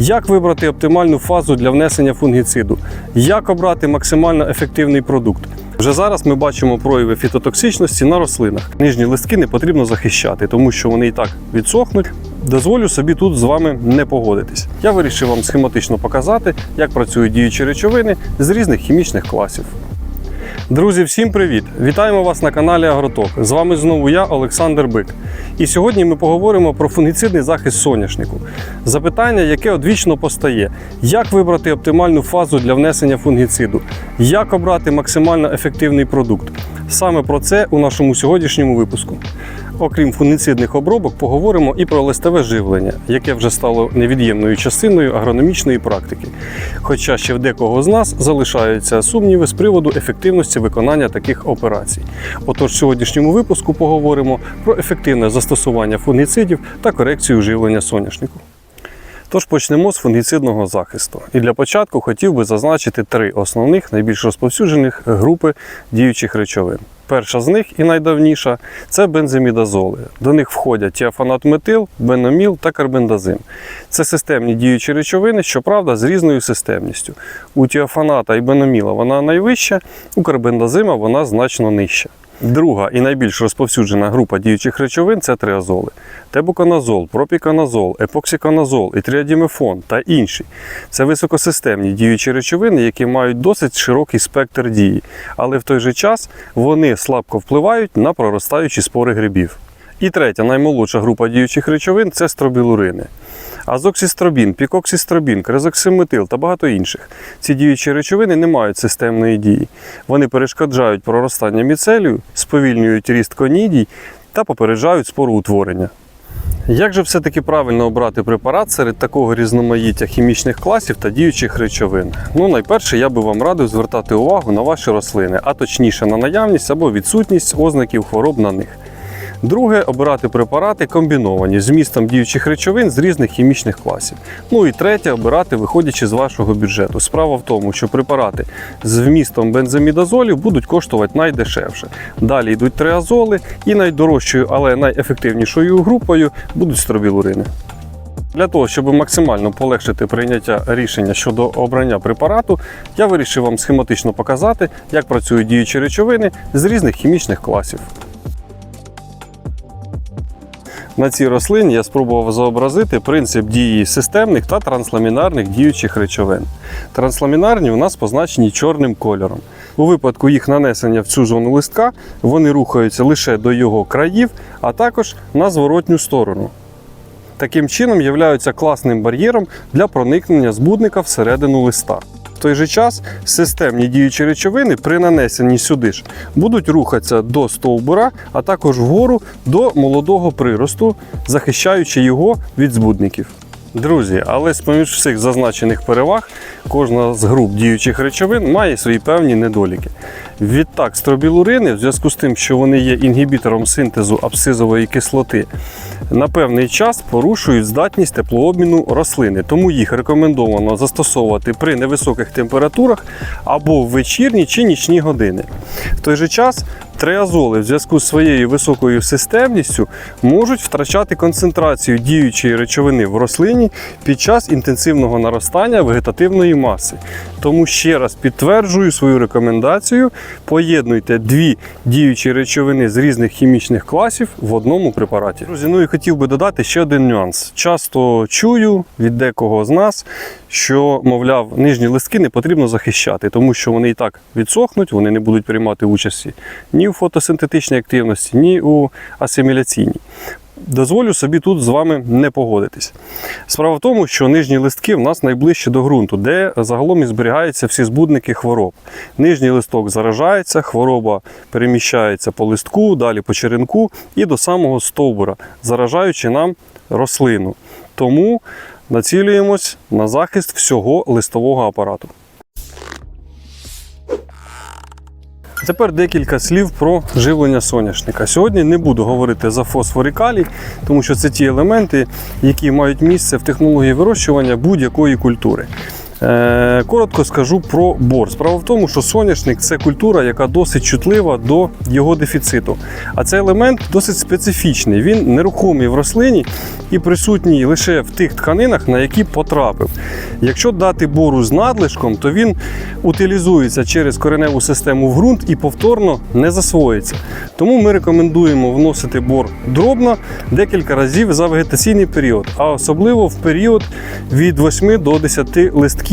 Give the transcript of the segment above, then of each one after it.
Як вибрати оптимальну фазу для внесення фунгіциду? Як обрати максимально ефективний продукт? Вже зараз ми бачимо прояви фітотоксичності на рослинах. Нижні листки не потрібно захищати, тому що вони і так відсохнуть. Дозволю собі тут з вами не погодитись. Я вирішив вам схематично показати, як працюють діючі речовини з різних хімічних класів. Друзі, всім привіт! Вітаємо вас на каналі Агроток. З вами знову я, Олександр Бик. І сьогодні ми поговоримо про фунгіцидний захист соняшнику. Запитання, яке одвічно постає: як вибрати оптимальну фазу для внесення фунгіциду, як обрати максимально ефективний продукт. Саме про це у нашому сьогоднішньому випуску. Окрім фунгіцидних обробок, поговоримо і про листове живлення, яке вже стало невід'ємною частиною агрономічної практики. Хоча ще в декого з нас залишаються сумніви з приводу ефективності виконання таких операцій. Отож, в сьогоднішньому випуску поговоримо про ефективне застосування фунгіцидів та корекцію живлення соняшнику. Тож почнемо з фунгіцидного захисту. І для початку хотів би зазначити три основних найбільш розповсюджених групи діючих речовин. Перша з них і найдавніша це бензимідазоли. До них входять тіафанат метил, беноміл та карбендазим. Це системні діючі речовини, щоправда, з різною системністю. У тіафаната і беноміла вона найвища, у карбендазима вона значно нижча. Друга і найбільш розповсюджена група діючих речовин це триазоли. Тебуконазол, пропіконазол, епоксиконазол, ітріадімефон та інші. Це високосистемні діючі речовини, які мають досить широкий спектр дії, але в той же час вони слабко впливають на проростаючі спори грибів. І третя, наймолодша група діючих речовин це стробілурини. Азоксістробін, пікоксістробін, кризоксиметил та багато інших. Ці діючі речовини не мають системної дії. Вони перешкоджають проростання міцелію, сповільнюють ріст конідій та попереджають спороутворення. Як же все-таки правильно обрати препарат серед такого різноманіття хімічних класів та діючих речовин? Ну, найперше, я би вам радив звертати увагу на ваші рослини, а точніше на наявність або відсутність ознаків хвороб на них. Друге обирати препарати комбіновані з вмістом діючих речовин з різних хімічних класів. Ну і третє обирати виходячи з вашого бюджету. Справа в тому, що препарати з вмістом бензамідазолів будуть коштувати найдешевше. Далі йдуть триазоли, і найдорожчою, але найефективнішою групою будуть стробілурини. Для того, щоб максимально полегшити прийняття рішення щодо обрання препарату, я вирішив вам схематично показати, як працюють діючі речовини з різних хімічних класів. На цій рослині я спробував зобразити принцип дії системних та трансламінарних діючих речовин. Трансламінарні у нас позначені чорним кольором. У випадку їх нанесення в цю зону листка вони рухаються лише до його країв, а також на зворотню сторону. Таким чином являються класним бар'єром для проникнення збудника всередину листа. Той же час системні діючі речовини при нанесенні сюди ж будуть рухатися до стовбура, а також вгору до молодого приросту, захищаючи його від збудників. Друзі, але з поміж всіх зазначених переваг, кожна з груп діючих речовин має свої певні недоліки. Відтак, стробілурини, в зв'язку з тим, що вони є інгібітором синтезу абсцизової кислоти, на певний час порушують здатність теплообміну рослини, тому їх рекомендовано застосовувати при невисоких температурах або в вечірні чи нічні години. В той же час триазоли в зв'язку з своєю високою системністю можуть втрачати концентрацію діючої речовини в рослині під час інтенсивного наростання вегетативної маси. Тому ще раз підтверджую свою рекомендацію: поєднуйте дві діючі речовини з різних хімічних класів в одному препараті. Друзі, ну і хотів би додати ще один нюанс. Часто чую від декого з нас, що, мовляв, нижні листки не потрібно захищати, тому що вони і так відсохнуть, вони не будуть приймати участі ні у фотосинтетичній активності, ні у асиміляційній. Дозволю собі тут з вами не погодитись. Справа в тому, що нижні листки в нас найближче до ґрунту, де загалом і зберігаються всі збудники хвороб. Нижній листок заражається, хвороба переміщається по листку, далі по черенку і до самого стовбура, заражаючи нам рослину. Тому націлюємось на захист всього листового апарату. Тепер декілька слів про живлення соняшника. Сьогодні не буду говорити за фосфор і калій, тому що це ті елементи, які мають місце в технології вирощування будь-якої культури. Е, коротко скажу про бор. Справа в тому, що соняшник це культура, яка досить чутлива до його дефіциту. А цей елемент досить специфічний. Він нерухомий в рослині і присутній лише в тих тканинах, на які потрапив. Якщо дати бору з надлишком, то він утилізується через кореневу систему в ґрунт і повторно не засвоїться. Тому ми рекомендуємо вносити бор дробно декілька разів за вегетаційний період, а особливо в період від 8 до 10 листків,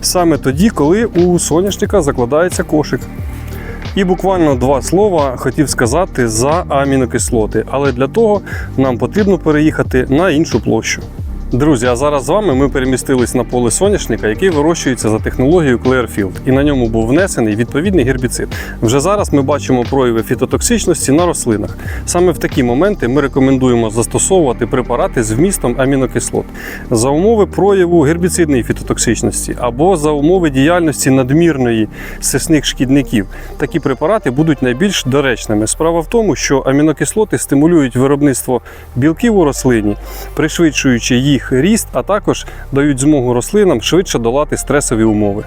саме тоді, коли у соняшника закладається кошик. І буквально два слова хотів сказати за амінокислоти, але для того нам потрібно переїхати на іншу площу. Друзі, а зараз з вами ми перемістились на поле соняшника, який вирощується за технологією Clearfield, і на ньому був внесений відповідний гербіцид. Вже зараз ми бачимо прояви фітотоксичності на рослинах. Саме в такі моменти ми рекомендуємо застосовувати препарати з вмістом амінокислот за умови прояву гербіцидної фітотоксичності або за умови діяльності надмірної сисних шкідників. Такі препарати будуть найбільш доречними. Справа в тому, що амінокислоти стимулюють виробництво білків у рослині, пришвидшуючи їх ріст, а також дають змогу рослинам швидше долати стресові умови.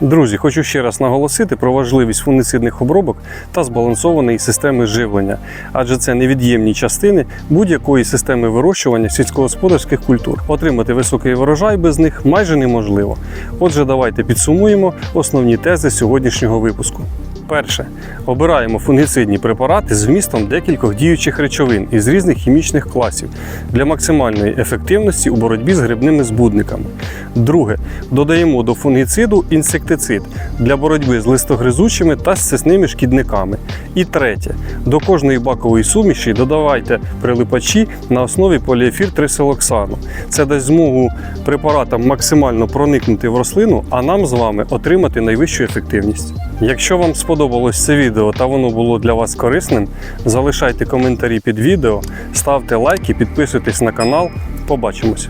Друзі, хочу ще раз наголосити про важливість фунгицидних обробок та збалансованої системи живлення, адже це невід'ємні частини будь-якої системи вирощування сільськогосподарських культур. Отримати високий врожай без них майже неможливо. Отже, давайте підсумуємо основні тези сьогоднішнього випуску. Перше, обираємо фунгіцидні препарати з вмістом декількох діючих речовин із різних хімічних класів для максимальної ефективності у боротьбі з грибними збудниками. Друге, додаємо до фунгіциду інсектицид для боротьби з листогризучими та сцисними шкідниками. І третє, до кожної бакової суміші додавайте прилипачі на основі поліефір трисилоксану. Це дасть змогу препаратам максимально проникнути в рослину, а нам з вами отримати найвищу ефективність. Якщо вам сподобалось це відео та воно було для вас корисним, залишайте коментарі під відео, ставте лайки, підписуйтесь на канал. Побачимось!